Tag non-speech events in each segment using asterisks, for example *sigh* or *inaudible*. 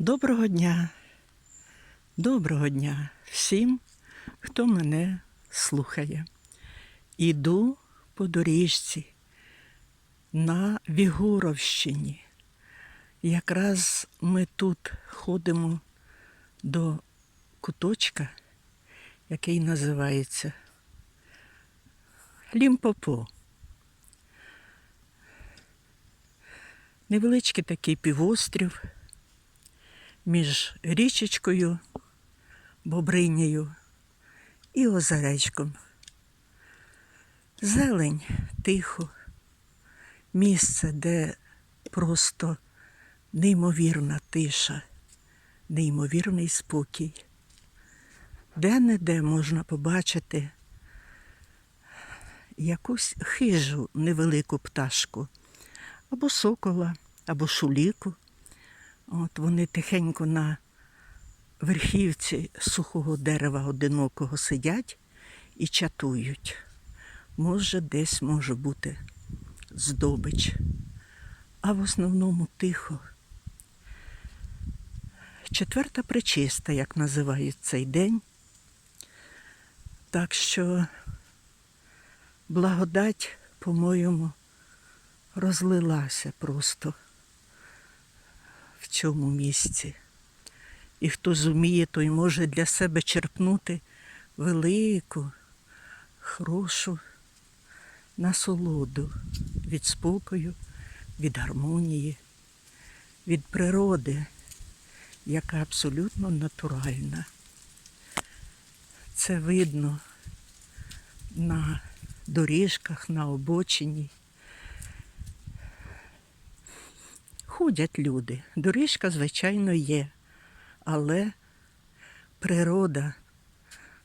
Доброго дня, доброго дня всім, хто мене слухає. Іду по доріжці на Вігуровщині. Якраз ми тут ходимо до куточка, який називається Лімпопо. Невеличкий такий півострів між річечкою, Бобринею і озеречком. Зелень тихо, місце, де просто неймовірна тиша, неймовірний спокій. Де-не-де можна побачити якусь хижу невелику пташку, або сокола, або шуліку. От вони тихенько на верхівці сухого дерева одинокого сидять і чатують. Може, десь може бути здобич, а в основному тихо. Четверта причиста, як називають цей день. Так що благодать, по-моєму, розлилася просто цьому місці. І хто зуміє, той може для себе черпнути велику, хорошу насолоду від спокою, від гармонії, від природи, яка абсолютно натуральна. Це видно на доріжках, на обочині. Ходять люди. Доріжка, звичайно, є, але природа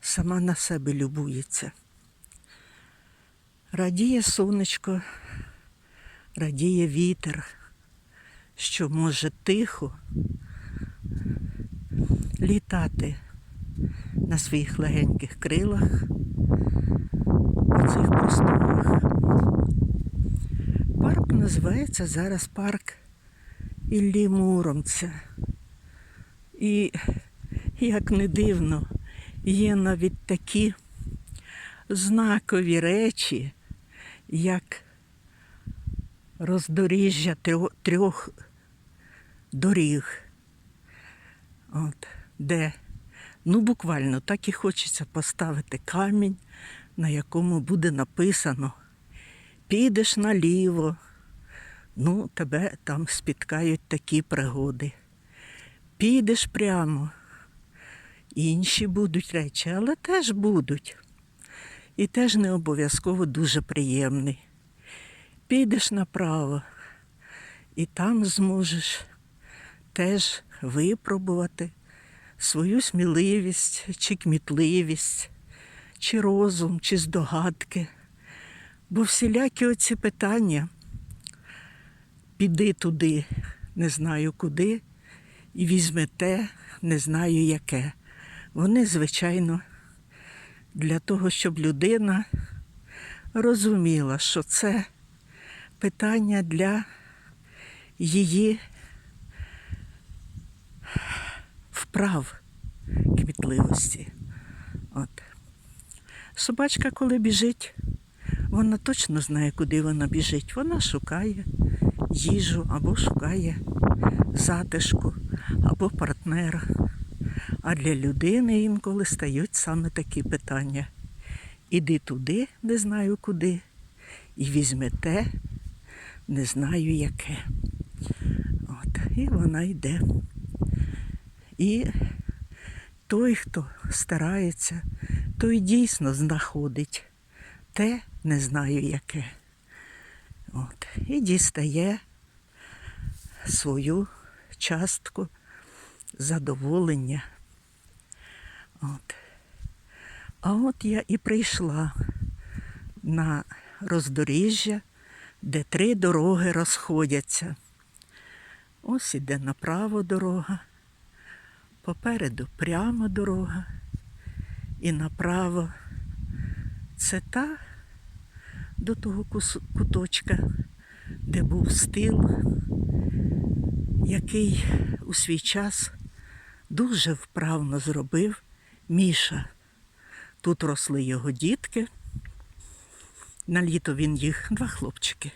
сама на себе любується. Радіє сонечко, радіє вітер, що може тихо літати на своїх легеньких крилах у цих просторах. Парк називається зараз парк Іллі Муромця. І, як не дивно, є навіть такі знакові речі, як роздоріжжя трьох, доріг, От, де ну буквально так і хочеться поставити камінь, на якому буде написано Підеш наліво, ну, тебе там спіткають такі пригоди. Підеш прямо, інші будуть речі, але теж будуть. І теж не обов'язково дуже приємний. Підеш направо, і там зможеш теж випробувати свою сміливість чи кмітливість, чи розум, чи здогадки. Бо всілякі оці питання піди туди, не знаю куди, і візьми те, не знаю яке. Вони, звичайно, для того, щоб людина розуміла, що це питання для її вправ кмітливості. От. Собачка, коли біжить, вона точно знає, куди вона біжить. Вона шукає їжу або шукає затишку, або партнера. А для людини інколи стають саме такі питання. Іди туди, не знаю куди, і візьми те, не знаю яке. От, і вона йде. І той, хто старається, той дійсно знаходить те, не знаю яке. От, і дістає свою частку задоволення. От. А от я і прийшла на роздоріжжя, де три дороги розходяться. Ось іде направо дорога, попереду прямо дорога, і направо це та до того куточка, де був стил, який у свій час дуже вправно зробив Міша. Тут росли його дітки. На літо він їх, два хлопчики.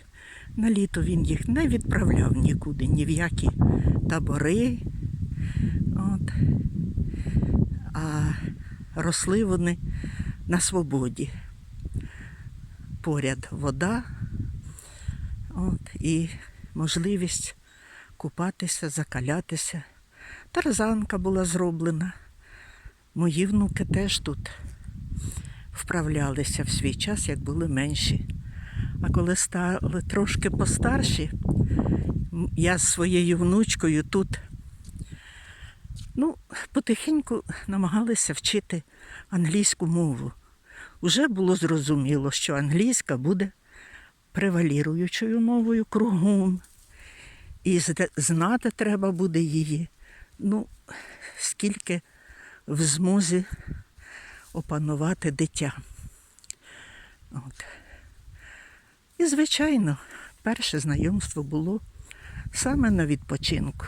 На літо він їх не відправляв нікуди, ні в які табори. От. А росли вони на свободі. Поряд вода от, і можливість купатися, закалятися. Тарзанка була зроблена. Мої внуки теж тут вправлялися в свій час, як були менші. А коли стали трошки постарші, я з своєю внучкою тут ну, потихеньку намагалися вчити англійську мову. Уже було зрозуміло, що англійська буде преваліруючою мовою кругом. І знати треба буде її, ну, скільки в змозі опанувати дитя. От. І, звичайно, перше знайомство було саме на відпочинку.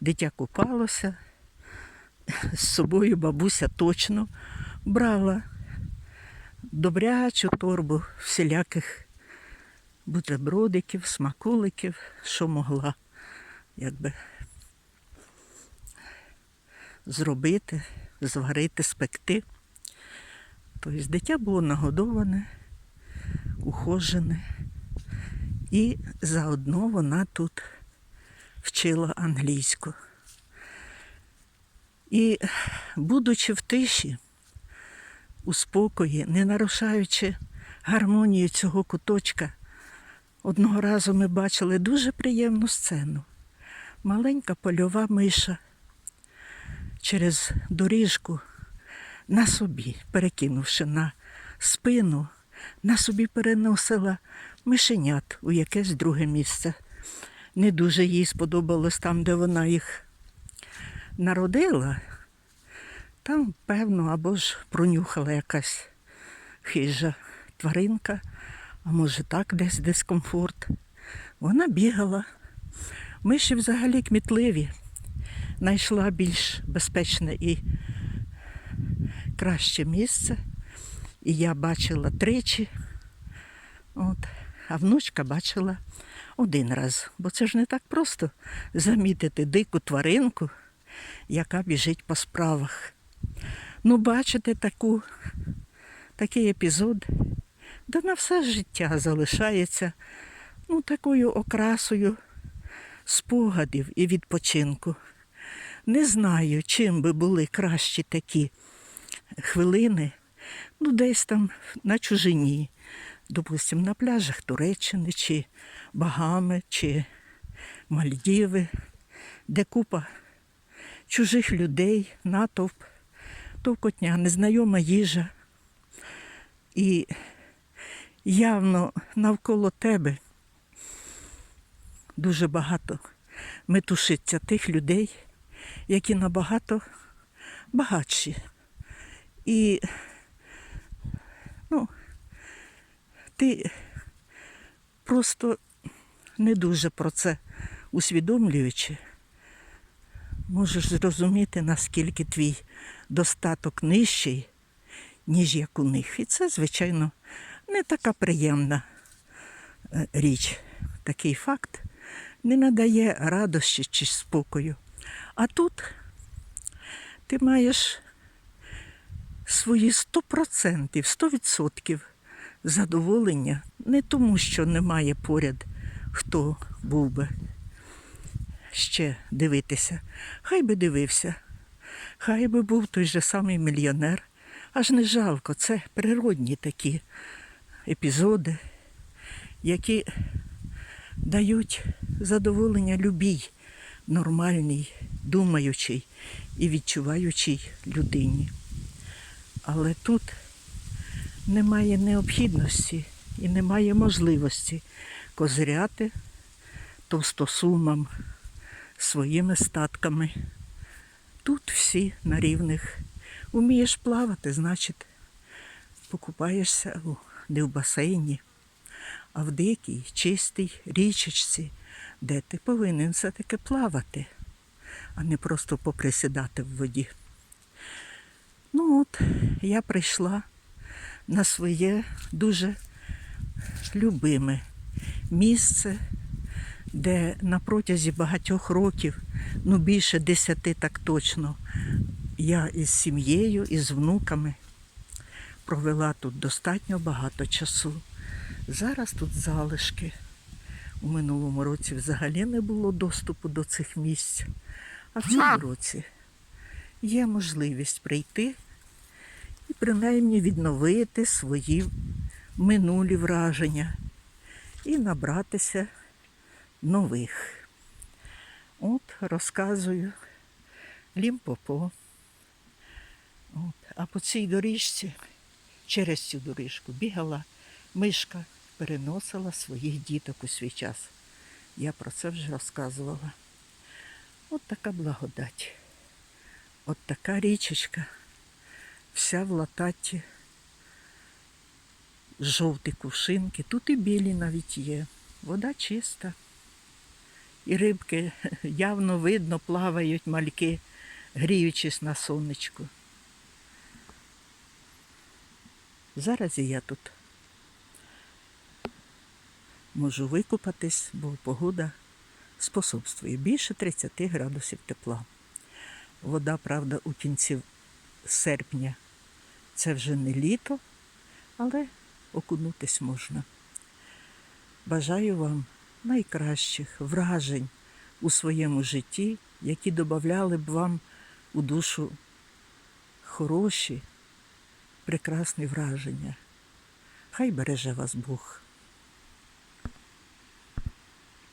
Дитя купалося, з собою бабуся точно брала добрячу торбу всіляких бутербродиків, смаколиків, що могла якби зробити, зварити, спекти. Тобто дитя було нагодоване, ухожене, і заодно вона тут вчила англійську. І, будучи в тиші, у спокої, не нарушаючи гармонію цього куточка, одного разу ми бачили дуже приємну сцену. Маленька польова миша через доріжку на собі, перекинувши на спину, на собі переносила мишенят у якесь друге місце. Не дуже їй сподобалось там, де вона їх народила. Там, певно, або ж пронюхала якась хижа тваринка, а може так десь дискомфорт. Вона бігала. Миші взагалі кмітливі. Знайшла більш безпечне і краще місце. І я бачила тричі, от, а внучка бачила один раз. Бо це ж не так просто замітити дику тваринку, яка біжить по справах. Ну, бачите таку, такий епізод, де на все життя залишається ну, такою окрасою спогадів і відпочинку. Не знаю, чим би були кращі такі хвилини, ну, десь там на чужині, допустимо, на пляжах Туреччини, чи Багами, чи Мальдіви, де купа чужих людей, натовп, товкотня, незнайома їжа. І явно навколо тебе дуже багато метушиться тих людей, які набагато багатші. І ну, ти просто не дуже про це усвідомлюючи, можеш зрозуміти, наскільки твій достаток нижчий, ніж як у них. І це, звичайно, не така приємна е, річ. Такий факт не надає радощі чи спокою. А тут ти маєш свої 100%, 100% задоволення не тому, що немає поряд, хто був би ще дивитися. Хай би дивився, хай би був той же самий мільйонер. Аж не жалко, це природні такі епізоди, які дають задоволення любій нормальній, думаючій і відчуваючій людині. Але тут немає необхідності і немає можливості козиряти товстосумам своїми статками. Тут всі на рівних. Умієш плавати, значить, покупаєшся у- не в басейні, а в дикій, чистій річечці, де ти повинен все-таки плавати, а не просто поприсідати в воді. Ну от, я прийшла на своє дуже любиме місце, де на протязі багатьох років, ну більше десяти так точно, я із сім'єю, із внуками провела тут достатньо багато часу. Зараз тут залишки. У минулому році взагалі не було доступу до цих місць. А в цьому році є можливість прийти і принаймні відновити свої минулі враження і набратися нових. От розказую Лімпопо. От. А по цій доріжці, через цю доріжку, бігала мишка, переносила своїх діток у свій час. Я про це вже розказувала. От така благодать. От така річечка, вся в лататі, жовті кувшинки, тут і білі навіть є. Вода чиста. І рибки *laughs* явно видно плавають мальки, гріючись на сонечку. Зараз і я тут можу викупатись, бо погода способствує більше 30 градусів тепла. Вода, правда, у кінці серпня це вже не літо, але окунутись можна. Бажаю вам найкращих вражень у своєму житті, які додавали б вам у душу хороші, прекрасні враження. Хай береже вас Бог.